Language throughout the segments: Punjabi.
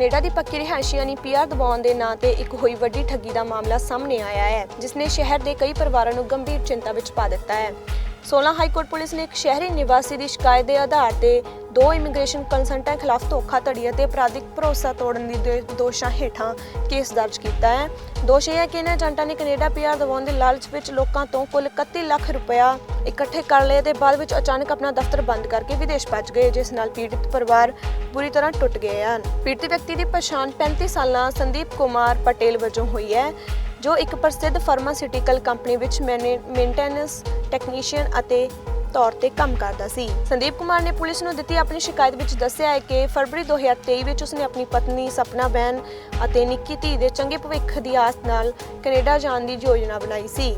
ਕੈਨੇਡਾ ਦੀ ਪੱਕੀ ਰਿਹਾਇਸ਼ੀਆਂ ਨੂੰ ਪੀਆਰ ਦਬਾਉਣ ਦੇ ਨਾਂ ਤੇ ਇੱਕ ਹੋਈ ਵੱਡੀ ਠੱਗੀ ਦਾ ਮਾਮਲਾ ਸਾਹਮਣੇ ਆਇਆ ਹੈ ਜਿਸ ਨੇ ਸ਼ਹਿਰ ਦੇ ਕਈ ਪਰਿਵਾਰਾਂ ਨੂੰ ਗੰਭੀਰ ਚਿੰਤਾ ਵਿੱਚ ਪਾ ਦਿੱਤਾ ਹੈ। 16 ਹਾਈ ਕੋਰਟ ਪੁਲਿਸ ਨੇ ਇੱਕ ਸ਼ਹਿਰੀ ਨਿਵਾਸੀ ਦੀ ਸ਼ਿਕਾਇਤ ਦੇ ਆਧਾਰ ਤੇ ਦੋ ਇਮੀਗ੍ਰੇਸ਼ਨ ਕੰਸਲਟੈਂਟ ਖਿਲਾਫ ਧੋਖਾਧੜੀ ਅਤੇ ਅਪਰਾਧਿਕ ਭਰੋਸਾ ਤੋੜਨ ਦੀ ਦੋਸ਼ਾਂ ਹੇਠਾਂ ਕੇਸ ਦਰਜ ਕੀਤਾ ਹੈ। ਦੋਸ਼ ਇਹ ਹੈ ਕਿ ਇਹਨਾਂ ਏਜੰਟਾਂ ਨੇ ਕੈਨੇਡਾ ਪੀਆਰ ਦਿਵਾਉਣ ਦੇ ਲਾਲਚ ਵਿੱਚ ਲੋਕਾਂ ਤੋਂ ਕੁੱਲ 31 ਲੱਖ ਰੁਪਇਆ ਇਕੱਠੇ ਕਰ ਲਏ ਤੇ ਬਾਅਦ ਵਿੱਚ ਅਚਾਨਕ ਆਪਣਾ ਦਫ਼ਤਰ ਬੰਦ ਕਰਕੇ ਵਿਦੇਸ਼ ਭੱਜ ਗਏ, ਜਿਸ ਨਾਲ ਪੀੜਿਤ ਪਰਿਵਾਰ ਬੁਰੀ ਤਰ੍ਹਾਂ ਟੁੱਟ ਗਏ ਹਨ। ਪੀੜਿਤ ਵਿਅਕਤੀ ਦੀ ਪਛਾਣ 35 ਸਾਲਾਂ ਸੰਦੀਪ ਕੁਮਾਰ ਪਟੇਲ ਵਜੋਂ ਹੋਈ ਹੈ, ਜੋ ਇੱਕ ਪ੍ਰਸਿੱਧ ਫਾਰਮਾਸਿਊਟੀਕਲ ਕੰਪਨੀ ਵਿੱਚ ਮੇਨਟੇਨੈਂਸ ਟੈਕਨੀਸ਼ੀਅਨ ਅਤੇ ਤੌਰ ਤੇ ਕੰਮ ਕਰਦਾ ਸੀ। ਸੰਦੀਪ ਕੁਮਾਰ ਨੇ ਪੁਲਿਸ ਨੂੰ ਦਿੱਤੀ ਆਪਣੀ ਸ਼ਿਕਾਇਤ ਵਿੱਚ ਦੱਸਿਆ ਹੈ ਕਿ ਫਰਵਰੀ 2023 ਵਿੱਚ ਉਸਨੇ ਆਪਣੀ ਪਤਨੀ, ਸਪਨਾ ਬੈਨ ਅਤੇ ਨਿੱਕੀ ਧੀ ਦੇ ਚੰਗੇ ਭਵਿੱਖ ਦੀ ਆਸ ਨਾਲ ਕੈਨੇਡਾ ਜਾਣ ਦੀ ਯੋਜਨਾ ਬਣਾਈ ਸੀ।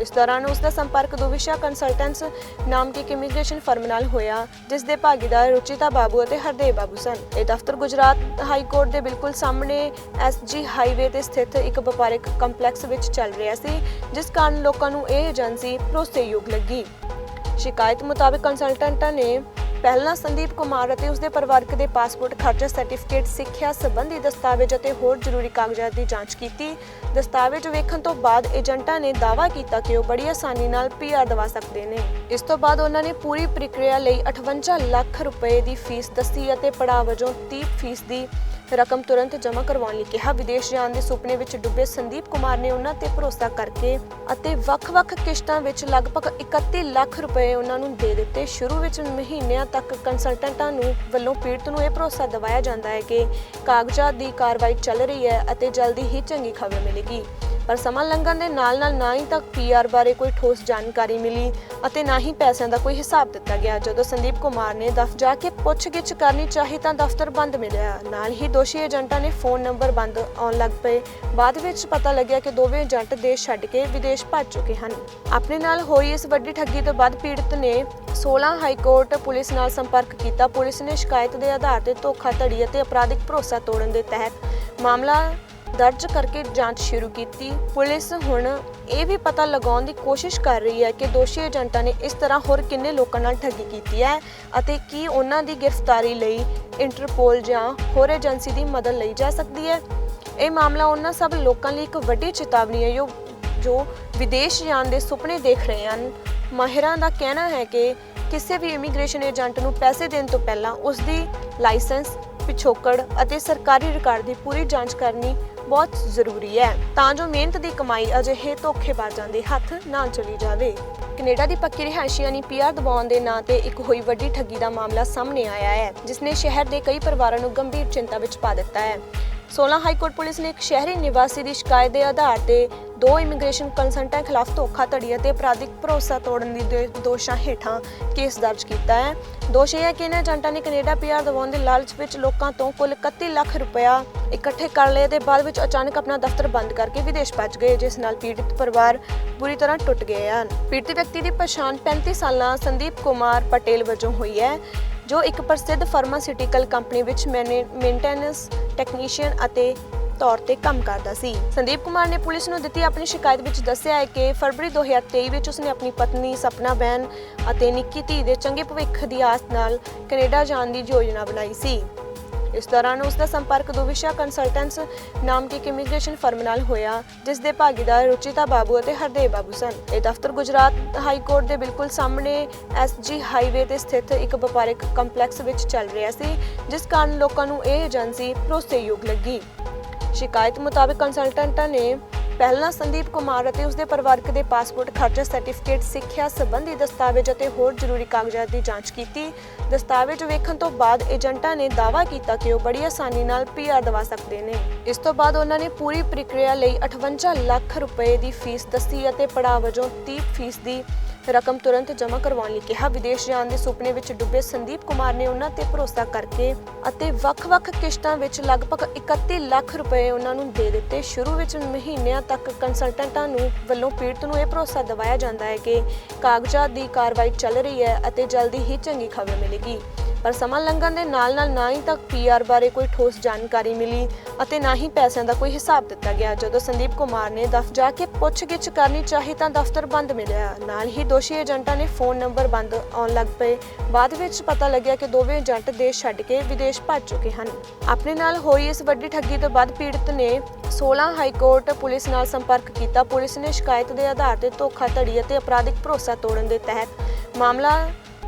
ਇਸ ਦੌਰਾਨ ਉਸ ਦਾ ਸੰਪਰਕ ਦੁਵਿਸ਼ਾ ਕੰਸਲਟੈਂਟਸ ਨਾਮ ਕੇ ਇਮੀਗ੍ਰੇਸ਼ਨ ਫਰਮ ਨਾਲ ਹੋਇਆ, ਜਿਸ ਦੇ ਭਾਗੀਦਾਰ ਰੁਚਿਤਾ ਬਾਬੂ ਅਤੇ ਹਰਦੇਵ ਬਾਬੂ ਸਨ। ਇਹ ਦਫ਼ਤਰ ਗੁਜਰਾਤ ਹਾਈ ਕੋਰਟ ਦੇ ਬਿਲਕੁਲ ਸਾਹਮਣੇ ਐਸਜੀ ਹਾਈਵੇ ਤੇ ਸਥਿਤ ਇੱਕ ਵਪਾਰਕ ਕੰਪਲੈਕਸ ਵਿੱਚ ਚੱਲ ਰਿਹਾ ਸੀ, ਜਿਸ ਕਾਰਨ ਲੋਕਾਂ ਨੂੰ ਇਹ ਏਜੰਸੀ ਭਰੋਸੇਯੋਗ ਲੱਗੀ। ਸ਼ਿਕਾਇਤ ਮੁਤਾਬਕ ਕੰਸਲਟੈਂਟਾਂ ਨੇ ਪਹਿਲਾਂ ਸੰਦੀਪ ਕੁਮਾਰ ਅਤੇ ਉਸਦੇ ਪਰਿਵਾਰਕ ਦੇ ਪਾਸਪੋਰਟ, ਖਰਚਾ, ਸਰਟੀਫਿਕੇਟ, ਸਿੱਖਿਆ ਸੰਬੰਧੀ ਦਸਤਾਵੇਜ਼ ਅਤੇ ਹੋਰ ਜ਼ਰੂਰੀ ਕਾਗਜ਼ਾਤ ਦੀ ਜਾਂਚ ਕੀਤੀ। ਦਸਤਾਵੇਜ਼ ਵੇਖਣ ਤੋਂ ਬਾਅਦ ਏਜੰਟਾਂ ਨੇ ਦਾਅਵਾ ਕੀਤਾ ਕਿ ਉਹ ਬੜੀ ਆਸਾਨੀ ਨਾਲ ਪੀਆਰ ਦਵਾ ਸਕਦੇ ਨੇ। ਇਸ ਤੋਂ ਬਾਅਦ ਉਹਨਾਂ ਨੇ ਪੂਰੀ ਪ੍ਰਕਿਰਿਆ ਲਈ 58 ਲੱਖ ਰੁਪਏ ਦੀ ਫੀਸ ਦੱਸੀ ਅਤੇ ਪੜਾਅ ਵਜੋਂ 30 ਫੀਸ ਦੀ ਰਕਮ ਤੁਰੰਤ ਜਮ੍ਹਾਂ ਕਰਵਾਉਣ ਲਈ ਕਿਹਾ। ਵਿਦੇਸ਼ ਜਾਣ ਦੇ ਸੁਪਨੇ ਵਿੱਚ ਡੁੱਬੇ ਸੰਦੀਪ ਕੁਮਾਰ ਨੇ ਉਹਨਾਂ ਤੇ ਭਰੋਸਾ ਕਰਕੇ ਅਤੇ ਵੱਖ-ਵੱਖ ਕਿਸ਼ਤਾਂ ਵਿੱਚ ਲਗਭਗ 31 ਲੱਖ ਰੁਪਏ ਉਹਨਾਂ ਨੂੰ ਦੇ ਦਿੱਤੇ। ਸ਼ੁਰੂ ਵਿੱਚ ਮਹੀਨਿਆਂ ਤੱਕ ਕੰਸਲਟੈਂਟਾਂ ਨੂੰ ਵੱਲੋਂ ਪੀੜਤ ਨੂੰ ਇਹ ਭਰੋਸਾ ਦਿਵਾਇਆ ਜਾਂਦਾ ਹੈ ਕਿ ਕਾਗਜ਼ਾਤ ਦੀ ਕਾਰਵਾਈ ਚੱਲ ਰਹੀ ਹੈ ਅਤੇ ਜਲਦੀ ਹੀ ਚੰਗੀ ਖਬਰ ਮਿਲੇਗੀ। ਪਰ ਸਮਾਂ ਲੰਘਣ ਦੇ ਨਾਲ-ਨਾਲ ਨਾ ਹੀ ਤੱਕ ਪੀਆਰ ਬਾਰੇ ਕੋਈ ਠੋਸ ਜਾਣਕਾਰੀ ਮਿਲੀ ਅਤੇ ਨਾ ਹੀ ਪੈਸਿਆਂ ਦਾ ਕੋਈ ਹਿਸਾਬ ਦਿੱਤਾ ਗਿਆ। ਜਦੋਂ ਸੰਦੀਪ ਕੁਮਾਰ ਨੇ ਦਫ਼ਤਰ ਜਾ ਕੇ ਪੁੱਛਗਿੱਛ ਕਰਨੀ ਚਾਹੀ ਤਾਂ ਦਫ਼ਤਰ ਬੰਦ ਮਿਲਿਆ। ਨਾਲ ਹੀ ਦੋਸ਼ੀ ਏਜੰਟਾਂ ਨੇ ਫੋਨ ਨੰਬਰ ਬੰਦ ਆਉਣ ਲੱਗ ਪਏ। ਬਾਅਦ ਵਿੱਚ ਪਤਾ ਲੱਗਿਆ ਕਿ ਦੋਵੇਂ ਏਜੰਟ ਦੇਸ਼ ਛੱਡ ਕੇ ਵਿਦੇਸ਼ ਭੱਜ ਚੁੱਕੇ ਹਨ। ਆਪਣੇ ਨਾਲ ਹੋਈ ਇਸ ਵੱਡੀ ਠੱਗੀ ਤੋਂ ਬਾਅਦ ਪੀੜਤ ਨੇ 16 ਹਾਈ ਕੋਰਟ ਪੁਲਿਸ ਨਾਲ ਸੰਪਰਕ ਕੀਤਾ। ਪੁਲਿਸ ਨੇ ਸ਼ਿਕਾਇਤ ਦੇ ਆਧਾਰ ਤੇ ਧੋਖਾਧੜੀ ਅਤੇ ਅਪਰਾਧਿਕ ਭਰੋਸਾ ਤੋੜਨ ਦੇ ਤਹਿਤ ਮਾਮਲਾ ਦਰਜ ਕਰਕੇ ਜਾਂਚ ਸ਼ੁਰੂ ਕੀਤੀ। ਪੁਲਿਸ ਹੁਣ ਇਹ ਵੀ ਪਤਾ ਲਗਾਉਣ ਦੀ ਕੋਸ਼ਿਸ਼ ਕਰ ਰਹੀ ਹੈ ਕਿ ਦੋਸ਼ੀ ਏਜੰਟਾਂ ਨੇ ਇਸ ਤਰ੍ਹਾਂ ਹੋਰ ਕਿੰਨੇ ਲੋਕਾਂ ਨਾਲ ਠੱਗੀ ਕੀਤੀ ਹੈ ਅਤੇ ਕੀ ਉਹਨਾਂ ਦੀ ਗ੍ਰਿਫਤਾਰੀ ਲਈ ਇੰਟਰਪੋਲ ਜਾਂ ਹੋਰ ਏਜੰਸੀ ਦੀ ਮਦਦ ਲਈ ਜਾ ਸਕਦੀ ਹੈ। ਇਹ ਮਾਮਲਾ ਉਹਨਾਂ ਸਭ ਲੋਕਾਂ ਲਈ ਇੱਕ ਵੱਡੀ ਚੇਤਾਵਨੀ ਹੈ ਜੋ ਜੋ ਵਿਦੇਸ਼ ਜਾਣ ਦੇ ਸੁਪਨੇ ਦੇਖ ਰਹੇ ਹਨ। ਮਾਹਿਰਾਂ ਦਾ ਕਹਿਣਾ ਹੈ ਕਿ ਕਿਸੇ ਵੀ ਇਮੀਗ੍ਰੇਸ਼ਨ ਏਜੰਟ ਨੂੰ ਪੈਸੇ ਦੇਣ ਤੋਂ ਪਹਿਲਾਂ ਉਸ ਦੀ ਲਾਇਸੈਂਸ, ਪਿਛੋਕੜ ਅਤੇ ਸਰਕਾਰੀ ਰਿਕਾਰਡ ਦੀ ਪੂਰੀ ਜਾਂਚ ਕਰਨੀ ਬਹੁਤ ਜ਼ਰੂਰੀ ਹੈ। ਤਾਂ ਜੋ ਮਿਹਨਤ ਦੀ ਕਮਾਈ ਅਜਿਹੇ ਧੋਖੇਬਾਜ਼ਾਂ ਦੇ ਹੱਥ ਨਾ ਚਲੀ ਜਾਵੇ। ਕੈਨੇਡਾ ਦੀ ਪੱਕੀ ਰਿਹਾਇਸ਼ੀਆਂ ਨੂੰ ਪੀਆਰ ਦਬਾਉਣ ਦੇ ਨਾਂ ਤੇ ਇੱਕ ਹੋਈ ਵੱਡੀ ਠੱਗੀ ਦਾ ਮਾਮਲਾ ਸਾਹਮਣੇ ਆਇਆ ਹੈ ਜਿਸ ਨੇ ਸ਼ਹਿਰ ਦੇ ਕਈ ਪਰਿਵਾਰਾਂ ਨੂੰ ਗੰਭੀਰ ਚਿੰਤਾ ਵਿੱਚ ਪਾ ਦਿੱਤਾ ਹੈ। 16 ਹਾਈ ਕੋਰਟ ਪੁਲਿਸ ਨੇ ਇੱਕ ਸ਼ਹਿਰੀ ਨਿਵਾਸੀ ਦੀ ਸ਼ਿਕਾਇਤ ਦੇ ਆਧਾਰ ਤੇ ਦੋ ਇਮੀਗ੍ਰੇਸ਼ਨ ਕੰਸਲਟੈਂਟ ਖਿਲਾਫ ਧੋਖਾਧੜੀ ਅਤੇ ਅਪਰਾਧਿਕ ਭਰੋਸਾ ਤੋੜਨ ਦੀ ਦੋਸ਼ਾਂ ਹੇਠਾਂ ਕੇਸ ਦਰਜ ਕੀਤਾ ਹੈ। ਦੋਸ਼ ਇਹ ਹੈ ਕਿ ਇਹਨਾਂ ਏਜੰਟਾਂ ਨੇ ਕੈਨੇਡਾ ਪੀਆਰ ਦਿਵਾਉਣ ਦੇ ਲਾਲਚ ਵਿੱਚ ਲੋਕਾਂ ਤੋਂ ਕੁੱਲ 31 ਲੱਖ ਰੁਪਇਆ ਇਕੱਠੇ ਕਰ ਲਏ ਤੇ ਬਾਅਦ ਵਿੱਚ ਅਚਾਨਕ ਆਪਣਾ ਦਫ਼ਤਰ ਬੰਦ ਕਰਕੇ ਵਿਦੇਸ਼ ਭੱਜ ਗਏ, ਜਿਸ ਨਾਲ ਪੀੜਿਤ ਪਰਿਵਾਰ ਬੁਰੀ ਤਰ੍ਹਾਂ ਟੁੱਟ ਗਏ ਹਨ। ਪੀੜਿਤ ਵਿਅਕਤੀ ਦੀ ਪਛਾਣ 35 ਸਾਲਾਂ ਸੰਦੀਪ ਕੁਮਾਰ ਪਟੇਲ ਵਜੋਂ ਹੋਈ ਹੈ। ਜੋ ਇੱਕ ਪ੍ਰਸਿੱਧ ਫਾਰਮਾਸਿਊਟੀਕਲ ਕੰਪਨੀ ਵਿੱਚ ਮੇਨਟੇਨੈਂਸ ਟੈਕਨੀਸ਼ੀਅਨ ਅਤੇ ਤੌਰ ਤੇ ਕੰਮ ਕਰਦਾ ਸੀ। ਸੰਦੀਪ ਕੁਮਾਰ ਨੇ ਪੁਲਿਸ ਨੂੰ ਦਿੱਤੀ ਆਪਣੀ ਸ਼ਿਕਾਇਤ ਵਿੱਚ ਦੱਸਿਆ ਹੈ ਕਿ ਫਰਵਰੀ 2023 ਵਿੱਚ ਉਸਨੇ ਆਪਣੀ ਪਤਨੀ, ਸਪਨਾ ਬੈਨ ਅਤੇ ਨਿੱਕੀ ਧੀ ਦੇ ਚੰਗੇ ਭਵਿੱਖ ਦੀ ਆਸ ਨਾਲ ਕੈਨੇਡਾ ਜਾਣ ਦੀ ਯੋਜਨਾ ਬਣਾਈ ਸੀ। ਇਸ ਦੌਰਾਨ ਉਸ ਦਾ ਸੰਪਰਕ ਦੁਵਿਸ਼ਾ ਕੰਸਲਟੈਂਟਸ ਨਾਮ ਕੇ ਇਮੀਗ੍ਰੇਸ਼ਨ ਫਰਮ ਨਾਲ ਹੋਇਆ ਜਿਸ ਦੇ ਭਾਗੀਦਾਰ ਰੁਚਿਤਾ ਬਾਬੂ ਅਤੇ ਹਰਦੇਵ ਬਾਬੂ ਸਨ। ਇਹ ਦਫ਼ਤਰ ਗੁਜਰਾਤ ਹਾਈ ਕੋਰਟ ਦੇ ਬਿਲਕੁਲ ਸਾਹਮਣੇ ਐਸਜੀ ਹਾਈਵੇ ਤੇ ਸਥਿਤ ਇੱਕ ਵਪਾਰਕ ਕੰਪਲੈਕਸ ਵਿੱਚ ਚੱਲ ਰਿਹਾ ਸੀ, ਜਿਸ ਕਾਰਨ ਲੋਕਾਂ ਨੂੰ ਇਹ ਏਜੰਸੀ ਭਰੋਸੇਯੋਗ ਲੱਗੀ। ਸ਼ਿਕਾਇਤ ਮੁਤਾਬਕ ਕੰਸਲਟੈਂਟਾਂ ਨੇ ਪਹਿਲਾਂ ਸੰਦੀਪ ਕੁਮਾਰ ਅਤੇ ਉਸਦੇ ਪਰਿਵਾਰਕ ਦੇ ਪਾਸਪੋਰਟ, ਖਰਚਾ ਸਰਟੀਫਿਕੇਟ ਸਿੱਖਿਆ ਸੰਬੰਧੀ ਦਸਤਾਵੇਜ਼ ਅਤੇ ਹੋਰ ਜ਼ਰੂਰੀ ਕਾਗਜ਼ਾਤ ਦੀ ਜਾਂਚ ਕੀਤੀ। ਦਸਤਾਵੇਜ਼ ਵੇਖਣ ਤੋਂ ਬਾਅਦ ਏਜੰਟਾਂ ਨੇ ਦਾਅਵਾ ਕੀਤਾ ਕਿ ਉਹ ਬੜੀ ਆਸਾਨੀ ਨਾਲ ਪੀਆਰ ਦਵਾ ਸਕਦੇ ਨੇ। ਇਸ ਤੋਂ ਬਾਅਦ ਉਹਨਾਂ ਨੇ ਪੂਰੀ ਪ੍ਰਕਿਰਿਆ ਲਈ 58 ਲੱਖ ਰੁਪਏ ਦੀ ਫੀਸ ਦੱਸੀ ਅਤੇ ਪੜਾਅ ਵਜੋਂ 30 ਫੀਸ ਦੀ ਰਕਮ ਤੁਰੰਤ ਜਮ੍ਹਾਂ ਕਰਵਾਉਣ ਲਈ ਕਿਹਾ। ਵਿਦੇਸ਼ ਜਾਣ ਦੇ ਸੁਪਨੇ ਵਿੱਚ ਡੁੱਬੇ ਸੰਦੀਪ ਕੁਮਾਰ ਨੇ ਉਹਨਾਂ ਤੇ ਭਰੋਸਾ ਕਰਕੇ ਅਤੇ ਵੱਖ-ਵੱਖ ਕਿਸ਼ਤਾਂ ਵਿੱਚ ਲਗਭਗ 31 ਲੱਖ ਰੁਪਏ ਉਹਨਾਂ ਨੂੰ ਦੇ ਦਿੱਤੇ। ਸ਼ੁਰੂ ਵਿੱਚ ਮਹੀਨਿਆਂ ਤੱਕ ਕੰਸਲਟੈਂਟਾਂ ਨੂੰ ਵੱਲੋਂ ਪੀੜਤ ਨੂੰ ਇਹ ਭਰੋਸਾ ਦਿਵਾਇਆ ਜਾਂਦਾ ਹੈ ਕਿ ਕਾਗਜ਼ਾਤ ਦੀ ਕਾਰਵਾਈ ਚੱਲ ਰਹੀ ਹੈ ਅਤੇ ਜਲਦੀ ਹੀ ਚੰਗੀ ਖਬਰ ਮਿਲੇਗੀ। ਪਰ ਸਮਾਂ ਲੰਘਣ ਦੇ ਨਾਲ-ਨਾਲ ਨਾ ਹੀ ਤੱਕ ਪੀਆਰ ਬਾਰੇ ਕੋਈ ਠੋਸ ਜਾਣਕਾਰੀ ਮਿਲੀ ਅਤੇ ਨਾ ਹੀ ਪੈਸਿਆਂ ਦਾ ਕੋਈ ਹਿਸਾਬ ਦਿੱਤਾ ਗਿਆ। ਜਦੋਂ ਸੰਦੀਪ ਕੁਮਾਰ ਨੇ ਦਫ਼ਤਰ ਜਾ ਕੇ ਪੁੱਛਗਿੱਛ ਕਰਨੀ ਚਾਹੀ ਤਾਂ ਦਫ਼ਤਰ ਬੰਦ ਮਿਲਿਆ। ਨਾਲ ਹੀ ਦੋਸ਼ੀ ਏਜੰਟਾਂ ਨੇ ਫੋਨ ਨੰਬਰ ਬੰਦ ਆਉਣ ਲੱਗ ਪਏ। ਬਾਅਦ ਵਿੱਚ ਪਤਾ ਲੱਗਿਆ ਕਿ ਦੋਵੇਂ ਏਜੰਟ ਦੇਸ਼ ਛੱਡ ਕੇ ਵਿਦੇਸ਼ ਭੱਜ ਚੁੱਕੇ ਹਨ। ਆਪਣੇ ਨਾਲ ਹੋਈ ਇਸ ਵੱਡੀ ਠੱਗੀ ਤੋਂ ਬਾਅਦ ਪੀੜਤ ਨੇ 16 ਹਾਈ ਕੋਰਟ ਪੁਲਿਸ ਨਾਲ ਸੰਪਰਕ ਕੀਤਾ। ਪੁਲਿਸ ਨੇ ਸ਼ਿਕਾਇਤ ਦੇ ਆਧਾਰ ਤੇ ਧੋਖਾਧੜੀ ਅਤੇ ਅਪਰਾਧਿਕ ਭਰੋਸਾ ਤੋੜਨ ਦੇ ਤਹਿਤ ਮਾਮਲਾ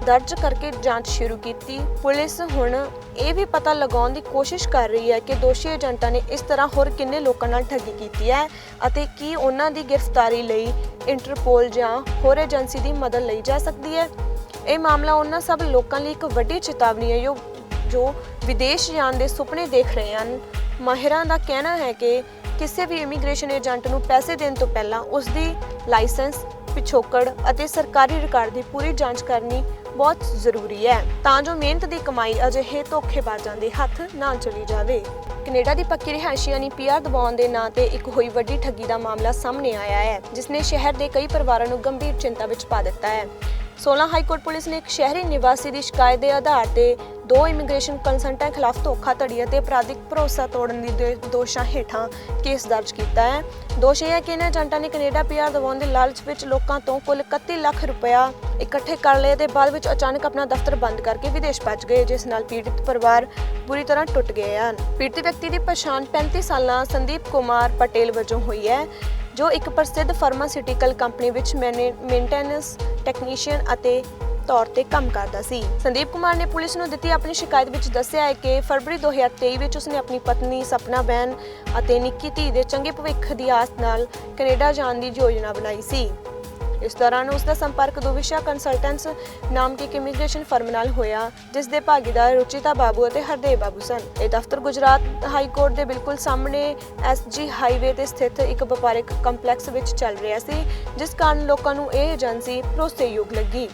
ਦਰਜ ਕਰਕੇ ਜਾਂਚ ਸ਼ੁਰੂ ਕੀਤੀ। ਪੁਲਿਸ ਹੁਣ ਇਹ ਵੀ ਪਤਾ ਲਗਾਉਣ ਦੀ ਕੋਸ਼ਿਸ਼ ਕਰ ਰਹੀ ਹੈ ਕਿ ਦੋਸ਼ੀ ਏਜੰਟਾਂ ਨੇ ਇਸ ਤਰ੍ਹਾਂ ਹੋਰ ਕਿੰਨੇ ਲੋਕਾਂ ਨਾਲ ਠੱਗੀ ਕੀਤੀ ਹੈ ਅਤੇ ਕੀ ਉਹਨਾਂ ਦੀ ਗ੍ਰਿਫਤਾਰੀ ਲਈ ਇੰਟਰਪੋਲ ਜਾਂ ਹੋਰ ਏਜੰਸੀ ਦੀ ਮਦਦ ਲਈ ਜਾ ਸਕਦੀ ਹੈ। ਇਹ ਮਾਮਲਾ ਉਹਨਾਂ ਸਭ ਲੋਕਾਂ ਲਈ ਇੱਕ ਵੱਡੀ ਚੇਤਾਵਨੀ ਹੈ ਜੋ ਜੋ ਵਿਦੇਸ਼ ਜਾਣ ਦੇ ਸੁਪਨੇ ਦੇਖ ਰਹੇ ਹਨ। ਮਾਹਿਰਾਂ ਦਾ ਕਹਿਣਾ ਹੈ ਕਿ ਕਿਸੇ ਵੀ ਇਮੀਗ੍ਰੇਸ਼ਨ ਏਜੰਟ ਨੂੰ ਪੈਸੇ ਦੇਣ ਤੋਂ ਪਹਿਲਾਂ ਉਸ ਦੀ ਲਾਇਸੈਂਸ, ਪਿਛੋਕੜ ਅਤੇ ਸਰਕਾਰੀ ਰਿਕਾਰਡ ਦੀ ਪੂਰੀ ਜਾਂਚ ਕਰਨੀ ਬਹੁਤ ਜ਼ਰੂਰੀ ਹੈ। ਤਾਂ ਜੋ ਮਿਹਨਤ ਦੀ ਕਮਾਈ ਅਜਿਹੇ ਧੋਖੇਬਾਜ਼ਾਂ ਦੇ ਹੱਥ ਨਾ ਚਲੀ ਜਾਵੇ। ਕੈਨੇਡਾ ਦੀ ਪੱਕੀ ਰਿਹਾਇਸ਼ੀ ਯਾਨੀ ਪੀਆਰ ਦਬਾਉਣ ਦੇ ਨਾਂ ਤੇ ਇੱਕ ਹੋਈ ਵੱਡੀ ਠੱਗੀ ਦਾ ਮਾਮਲਾ ਸਾਹਮਣੇ ਆਇਆ ਹੈ ਜਿਸ ਨੇ ਸ਼ਹਿਰ ਦੇ ਕਈ ਪਰਿਵਾਰਾਂ ਨੂੰ ਗੰਭੀਰ ਚਿੰਤਾ ਵਿੱਚ ਪਾ ਦਿੱਤਾ ਹੈ। 16 ਹਾਈ ਕੋਰਟ ਪੁਲਿਸ ਨੇ ਇੱਕ ਸ਼ਹਿਰੀ ਨਿਵਾਸੀ ਦੀ ਸ਼ਿਕਾਇਤ ਦੇ ਆਧਾਰ ਤੇ ਦੋ ਇਮੀਗ੍ਰੇਸ਼ਨ ਕੰਸਲਟੈਂਟਾਂ ਖਿਲਾਫ ਧੋਖਾਧੜੀ ਅਤੇ ਅਪਰਾਧਿਕ ਭਰੋਸਾ ਤੋੜਨ ਦੀ ਦੋਸ਼ਾਂ ਹੇਠਾਂ ਕੇਸ ਦਰਜ ਕੀਤਾ ਹੈ। ਦੋਸ਼ ਇਹ ਹੈ ਕਿ ਇਹਨਾਂ ਏਜੰਟਾਂ ਨੇ ਕੈਨੇਡਾ ਪੀਆਰ ਦਿਵਾਉਣ ਦੇ ਲਾਲਚ ਵਿੱਚ ਲੋਕਾਂ ਤੋਂ ਕੁੱਲ 31 ਲੱਖ ਰੁਪਇਆ ਇਕੱਠੇ ਕਰ ਲਏ ਤੇ ਬਾਅਦ ਵਿੱਚ ਅਚਾਨਕ ਆਪਣਾ ਦਫ਼ਤਰ ਬੰਦ ਕਰਕੇ ਵਿਦੇਸ਼ ਭੱਜ ਗਏ, ਜਿਸ ਨਾਲ ਪੀੜਿਤ ਪਰਿਵਾਰ ਬੁਰੀ ਤਰ੍ਹਾਂ ਟੁੱਟ ਗਏ ਹਨ। ਪੀੜਿਤ ਵਿਅਕਤੀ ਦੀ ਪਛਾਣ 35 ਸਾਲਾਂ ਸੰਦੀਪ ਕੁਮਾਰ ਪਟੇਲ ਵਜੋਂ ਹੋਈ ਹੈ, ਜੋ ਇੱਕ ਪ੍ਰਸਿੱਧ ਫਾਰਮਾਸਿਊਟੀਕਲ ਕੰਪਨੀ ਵਿੱਚ ਮੇਨਟੇਨੈਂਸ ਟੈਕਨੀਸ਼ੀਅਨ ਅਤੇ ਤੌਰ ਤੇ ਕੰਮ ਕਰਦਾ ਸੀ। ਸੰਦੀਪ ਕੁਮਾਰ ਨੇ ਪੁਲਿਸ ਨੂੰ ਦਿੱਤੀ ਆਪਣੀ ਸ਼ਿਕਾਇਤ ਵਿੱਚ ਦੱਸਿਆ ਹੈ ਕਿ ਫਰਵਰੀ 2023 ਵਿੱਚ ਉਸਨੇ ਆਪਣੀ ਪਤਨੀ, ਸਪਨਾ ਬੈਨ ਅਤੇ ਨਿੱਕੀ ਧੀ ਦੇ ਚੰਗੇ ਭਵਿੱਖ ਦੀ ਆਸ ਨਾਲ ਕੈਨੇਡਾ ਜਾਣ ਦੀ ਯੋਜਨਾ ਬਣਾਈ ਸੀ। ਇਸ ਦੌਰਾਨ ਉਸ ਦਾ ਸੰਪਰਕ ਦੁਵਿਸ਼ਾ ਕੰਸਲਟੈਂਟਸ ਨਾਮ ਦੀ ਇਮੀਗ੍ਰੇਸ਼ਨ ਫਰਮ ਨਾਲ ਹੋਇਆ, ਜਿਸ ਦੇ ਭਾਗੀਦਾਰ ਰੁਚਿਤਾ ਬਾਬੂ ਅਤੇ ਹਰਦੇਵ ਬਾਬੂ ਸਨ। ਇਹ ਦਫ਼ਤਰ ਗੁਜਰਾਤ ਹਾਈ ਕੋਰਟ ਦੇ ਬਿਲਕੁਲ ਸਾਹਮਣੇ ਐਸਜੀ ਹਾਈਵੇ ਤੇ ਸਥਿਤ ਇੱਕ ਵਪਾਰਕ ਕੰਪਲੈਕਸ ਵਿੱਚ ਚੱਲ ਰਿਹਾ ਸੀ, ਜਿਸ ਕਾਰਨ ਲੋਕਾਂ ਨੂੰ ਇਹ ਏਜੰਸੀ ਭਰੋਸੇਯੋਗ ਲੱਗੀ।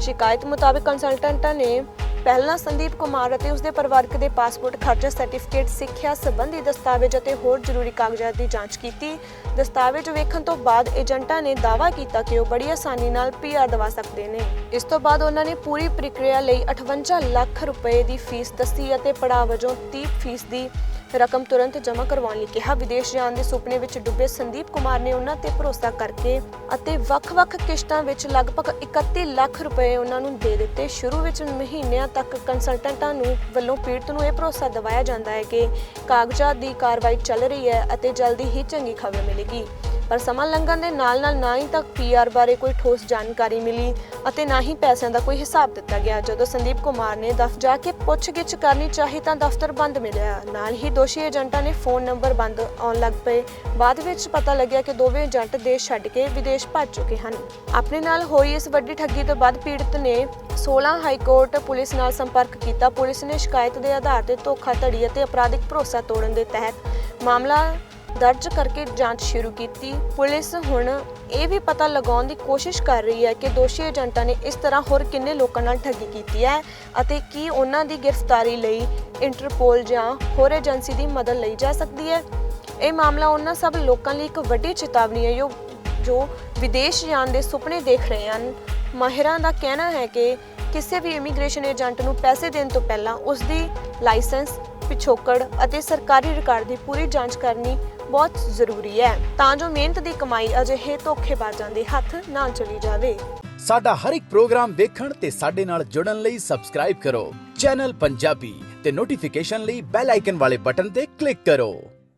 ਸ਼ਿਕਾਇਤ ਮੁਤਾਬਕ ਕੰਸਲਟੈਂਟਾਂ ਨੇ ਪਹਿਲਾਂ ਸੰਦੀਪ ਕੁਮਾਰ ਅਤੇ ਉਸਦੇ ਪਰਿਵਾਰਕ ਦੇ ਪਾਸਪੋਰਟ, ਖਰਚਾ ਸਰਟੀਫਿਕੇਟ ਸਿੱਖਿਆ ਸੰਬੰਧੀ ਦਸਤਾਵੇਜ਼ ਅਤੇ ਹੋਰ ਜ਼ਰੂਰੀ ਕਾਗਜ਼ਾਤ ਦੀ ਜਾਂਚ ਕੀਤੀ। ਦਸਤਾਵੇਜ਼ ਵੇਖਣ ਤੋਂ ਬਾਅਦ ਏਜੰਟਾਂ ਨੇ ਦਾਅਵਾ ਕੀਤਾ ਕਿ ਉਹ ਬੜੀ ਆਸਾਨੀ ਨਾਲ ਪੀਆਰ ਦਵਾ ਸਕਦੇ ਨੇ। ਇਸ ਤੋਂ ਬਾਅਦ ਉਹਨਾਂ ਨੇ ਪੂਰੀ ਪ੍ਰਕਿਰਿਆ ਲਈ 58 ਲੱਖ ਰੁਪਏ ਦੀ ਫੀਸ ਦੱਸੀ ਅਤੇ ਪੜਾਅ ਵਜੋਂ 30 ਫੀਸ ਦੀ ਰਕਮ ਤੁਰੰਤ ਜਮ੍ਹਾਂ ਕਰਵਾਉਣ ਲਈ ਕਿਹਾ। ਵਿਦੇਸ਼ ਜਾਣ ਦੇ ਸੁਪਨੇ ਵਿੱਚ ਡੁੱਬੇ ਸੰਦੀਪ ਕੁਮਾਰ ਨੇ ਉਹਨਾਂ ਤੇ ਭਰੋਸਾ ਕਰਕੇ ਅਤੇ ਵੱਖ-ਵੱਖ ਕਿਸ਼ਤਾਂ ਵਿੱਚ ਲਗਭਗ 31 ਲੱਖ ਰੁਪਏ ਉਹਨਾਂ ਨੂੰ ਦੇ ਦਿੱਤੇ। ਸ਼ੁਰੂ ਵਿੱਚ ਮਹੀਨਿਆਂ ਤੱਕ ਕੰਸਲਟੈਂਟਾਂ ਨੂੰ ਵੱਲੋਂ ਪੀੜਤ ਨੂੰ ਇਹ ਭਰੋਸਾ ਦਿਵਾਇਆ ਜਾਂਦਾ ਹੈ ਕਿ ਕਾਗਜ਼ਾਤ ਦੀ ਕਾਰਵਾਈ ਚੱਲ ਰਹੀ ਹੈ ਅਤੇ ਜਲਦੀ ਹੀ ਚੰਗੀ ਖਬਰ ਮਿਲੇਗੀ। ਪਰ ਸਮਾਂ ਲੰਘਣ ਦੇ ਨਾਲ-ਨਾਲ ਨਾ ਹੀ ਤੱਕ ਪੀਆਰ ਬਾਰੇ ਕੋਈ ਠੋਸ ਜਾਣਕਾਰੀ ਮਿਲੀ ਅਤੇ ਨਾ ਹੀ ਪੈਸਿਆਂ ਦਾ ਕੋਈ ਹਿਸਾਬ ਦਿੱਤਾ ਗਿਆ। ਜਦੋਂ ਸੰਦੀਪ ਕੁਮਾਰ ਨੇ ਦਫ਼ਤਰ ਜਾ ਕੇ ਪੁੱਛਗਿੱਛ ਕਰਨੀ ਚਾਹੀ ਤਾਂ ਦਫ਼ਤਰ ਬੰਦ ਮਿਲਿਆ। ਨਾਲ ਹੀ ਦੋਸ਼ੀ ਏਜੰਟਾਂ ਨੇ ਫੋਨ ਨੰਬਰ ਬੰਦ ਆਉਣ ਲੱਗ ਪਏ। ਬਾਅਦ ਵਿੱਚ ਪਤਾ ਲੱਗਿਆ ਕਿ ਦੋਵੇਂ ਏਜੰਟ ਦੇਸ਼ ਛੱਡ ਕੇ ਵਿਦੇਸ਼ ਭੱਜ ਚੁੱਕੇ ਹਨ। ਆਪਣੇ ਨਾਲ ਹੋਈ ਇਸ ਵੱਡੀ ਠੱਗੀ ਤੋਂ ਬਾਅਦ ਪੀੜਤ ਨੇ 16 ਹਾਈ ਕੋਰਟ ਪੁਲਿਸ ਨਾਲ ਸੰਪਰਕ ਕੀਤਾ। ਪੁਲਿਸ ਨੇ ਸ਼ਿਕਾਇਤ ਦੇ ਆਧਾਰ ਤੇ ਧੋਖਾਧੜੀ ਅਤੇ ਅਪਰਾਧਿਕ ਭਰੋਸਾ ਤੋੜਨ ਦੇ ਤਹਿਤ ਮਾਮਲਾ ਦਰਜ ਕਰਕੇ ਜਾਂਚ ਸ਼ੁਰੂ ਕੀਤੀ। ਪੁਲਿਸ ਹੁਣ ਇਹ ਵੀ ਪਤਾ ਲਗਾਉਣ ਦੀ ਕੋਸ਼ਿਸ਼ ਕਰ ਰਹੀ ਹੈ ਕਿ ਦੋਸ਼ੀ ਏਜੰਟਾਂ ਨੇ ਇਸ ਤਰ੍ਹਾਂ ਹੋਰ ਕਿੰਨੇ ਲੋਕਾਂ ਨਾਲ ਠੱਗੀ ਕੀਤੀ ਹੈ ਅਤੇ ਕੀ ਉਹਨਾਂ ਦੀ ਗ੍ਰਿਫਤਾਰੀ ਲਈ ਇੰਟਰਪੋਲ ਜਾਂ ਹੋਰ ਏਜੰਸੀ ਦੀ ਮਦਦ ਲਈ ਜਾ ਸਕਦੀ ਹੈ। ਇਹ ਮਾਮਲਾ ਉਹਨਾਂ ਸਭ ਲੋਕਾਂ ਲਈ ਇੱਕ ਵੱਡੀ ਚੇਤਾਵਨੀ ਹੈ ਜੋ ਜੋ ਵਿਦੇਸ਼ ਜਾਣ ਦੇ ਸੁਪਨੇ ਦੇਖ ਰਹੇ ਹਨ। ਮਾਹਿਰਾਂ ਦਾ ਕਹਿਣਾ ਹੈ ਕਿ ਕਿਸੇ ਵੀ ਇਮੀਗ੍ਰੇਸ਼ਨ ਏਜੰਟ ਨੂੰ ਪੈਸੇ ਦੇਣ ਤੋਂ ਪਹਿਲਾਂ ਉਸ ਦੀ ਲਾਇਸੈਂਸ, ਪਿਛੋਕੜ ਅਤੇ ਸਰਕਾਰੀ ਰਿਕਾਰਡ ਦੀ ਪੂਰੀ ਜਾਂਚ ਕਰਨੀ ਬਹੁਤ ਜ਼ਰੂਰੀ ਹੈ। ਤਾਂ ਜੋ ਮਿਹਨਤ ਦੀ ਕਮਾਈ ਅਜਿਹੇ ਧੋਖੇਬਾਜ਼ਾਂ ਦੇ ਹੱਥ ਨਾ ਚਲੀ ਜਾਵੇ। ਸਾਡਾ ਹਰ ਇੱਕ ਪ੍ਰੋਗਰਾਮ ਦੇਖਣ ਤੇ ਸਾਡੇ ਨਾਲ ਜੁੜਨ ਲਈ ਸਬਸਕ੍ਰਾਈਬ ਕਰੋ। ਚੈਨਲ ਪੰਜਾਬੀ ਤੇ ਨੋਟੀਫਿਕੇਸ਼ਨ ਲਈ ਬੈਲ ਆਈਕਨ ਵਾਲੇ ਬਟਨ ਤੇ ਕਲਿੱਕ ਕਰੋ।